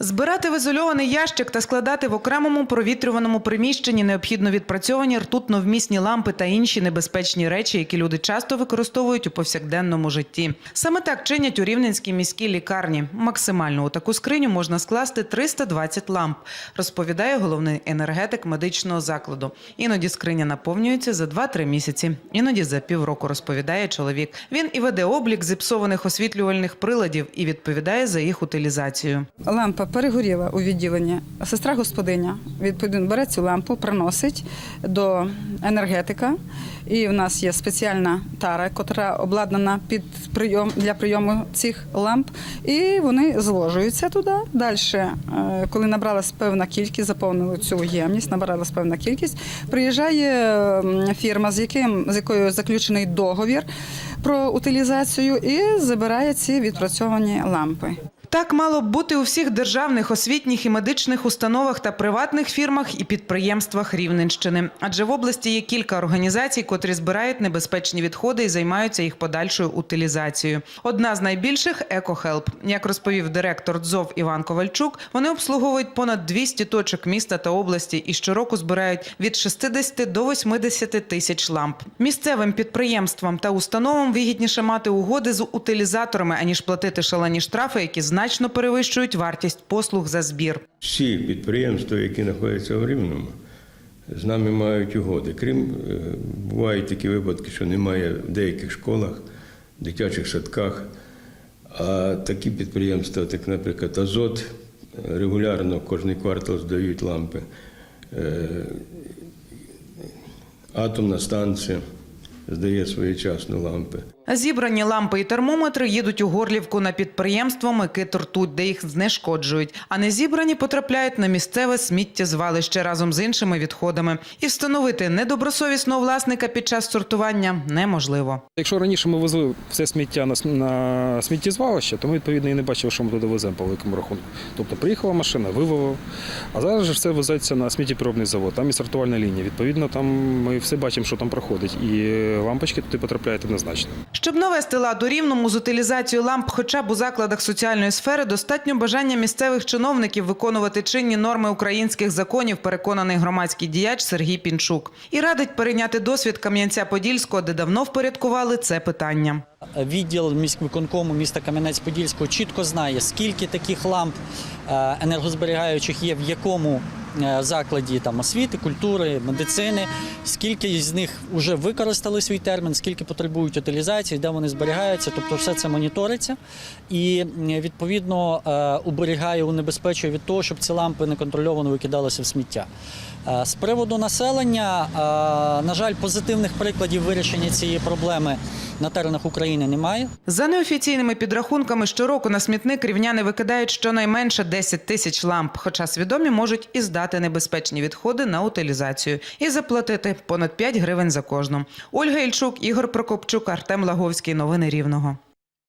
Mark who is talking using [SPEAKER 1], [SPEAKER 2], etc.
[SPEAKER 1] Збирати в ізольований ящик та складати в окремому провітрюваному приміщенні необхідно відпрацьовані ртутновмісні лампи та інші небезпечні речі, які люди часто використовують у повсякденному житті. Саме так чинять у Рівненській міській лікарні. Максимально у таку скриню можна скласти 320 ламп, розповідає головний енергетик медичного закладу. Іноді скриня наповнюється за 2-3 місяці, іноді за півроку, розповідає чоловік. Він і веде облік зіпсованих освітлювальних приладів і відповідає за їх утилізацію.
[SPEAKER 2] Лампа перегоріла у відділенні. Сестра господиня відповідно бере цю лампу, приносить до енергетика. І в нас є спеціальна тара, яка обладнана під прийом для прийому цих ламп. І вони зложуються туди. Далі, коли набралась певна кількість, заповнили цю ємність, набралась певна кількість. Приїжджає фірма, з яким з якою заключений договір про утилізацію, і забирає ці відпрацьовані лампи.
[SPEAKER 1] Так мало б бути у всіх державних, освітніх і медичних установах та приватних фірмах і підприємствах Рівненщини. Адже в області є кілька організацій, котрі збирають небезпечні відходи і займаються їх подальшою утилізацією. Одна з найбільших «Екохелп». Як розповів директор ДЗОВ Іван Ковальчук, вони обслуговують понад 200 точок міста та області і щороку збирають від 60 до 80 тисяч ламп. Місцевим підприємствам та установам вигідніше мати угоди з утилізаторами, аніж платити шалені штрафи, які значно перевищують вартість послуг за збір.
[SPEAKER 3] Всі підприємства, які знаходяться в Рівному, з нами мають угоди. Крім е, бувають такі випадки, що немає в деяких школах, дитячих садках. А такі підприємства, як, наприклад, Азот, е, регулярно кожний квартал здають лампи. Е, Атомна станція здає своєчасно лампи.
[SPEAKER 1] Зібрані лампи і термометри їдуть у Горлівку на підприємство Микит Ртуть, де їх знешкоджують. А не зібрані потрапляють на місцеве сміттєзвалище разом з іншими відходами. І встановити недобросовісного власника під час сортування неможливо.
[SPEAKER 4] Якщо раніше ми везли все сміття на, см- сміттєзвалище, то ми відповідно і не бачили, що ми туди веземо по великому рахунку. Тобто приїхала машина, вивела, а зараз же все везеться на сміттєпіробний завод, там і сортувальна лінія. Відповідно, там ми все бачимо, що там проходить, і лампочки туди потрапляють однозначно.
[SPEAKER 1] Щоб навести лад у рівному з утилізацією ламп, хоча б у закладах соціальної сфери, достатньо бажання місцевих чиновників виконувати чинні норми українських законів, переконаний громадський діяч Сергій Пінчук. І радить перейняти досвід Кам'янця-Подільського, де давно впорядкували це питання.
[SPEAKER 5] Відділ міськвиконкому міста Кам'янець-Подільського чітко знає, скільки таких ламп е, енергозберігаючих є в якому закладі там, освіти, культури, медицини, скільки з них вже використали свій термін, скільки потребують утилізації, де вони зберігаються. Тобто все це моніториться і відповідно е, уберігає, унебезпечує від того, щоб ці лампи неконтрольовано викидалися в сміття. Е, З приводу населення, е, на жаль, позитивних прикладів вирішення цієї проблеми на теренах України немає.
[SPEAKER 1] За неофіційними підрахунками, щороку на смітник рівняни викидають щонайменше 10 тисяч ламп, хоча свідомі можуть і здати небезпечні відходи на утилізацію і заплатити понад 5 гривень за кожну. Ольга Ільчук, Ігор Прокопчук, Артем Лаговський. Новини Рівного.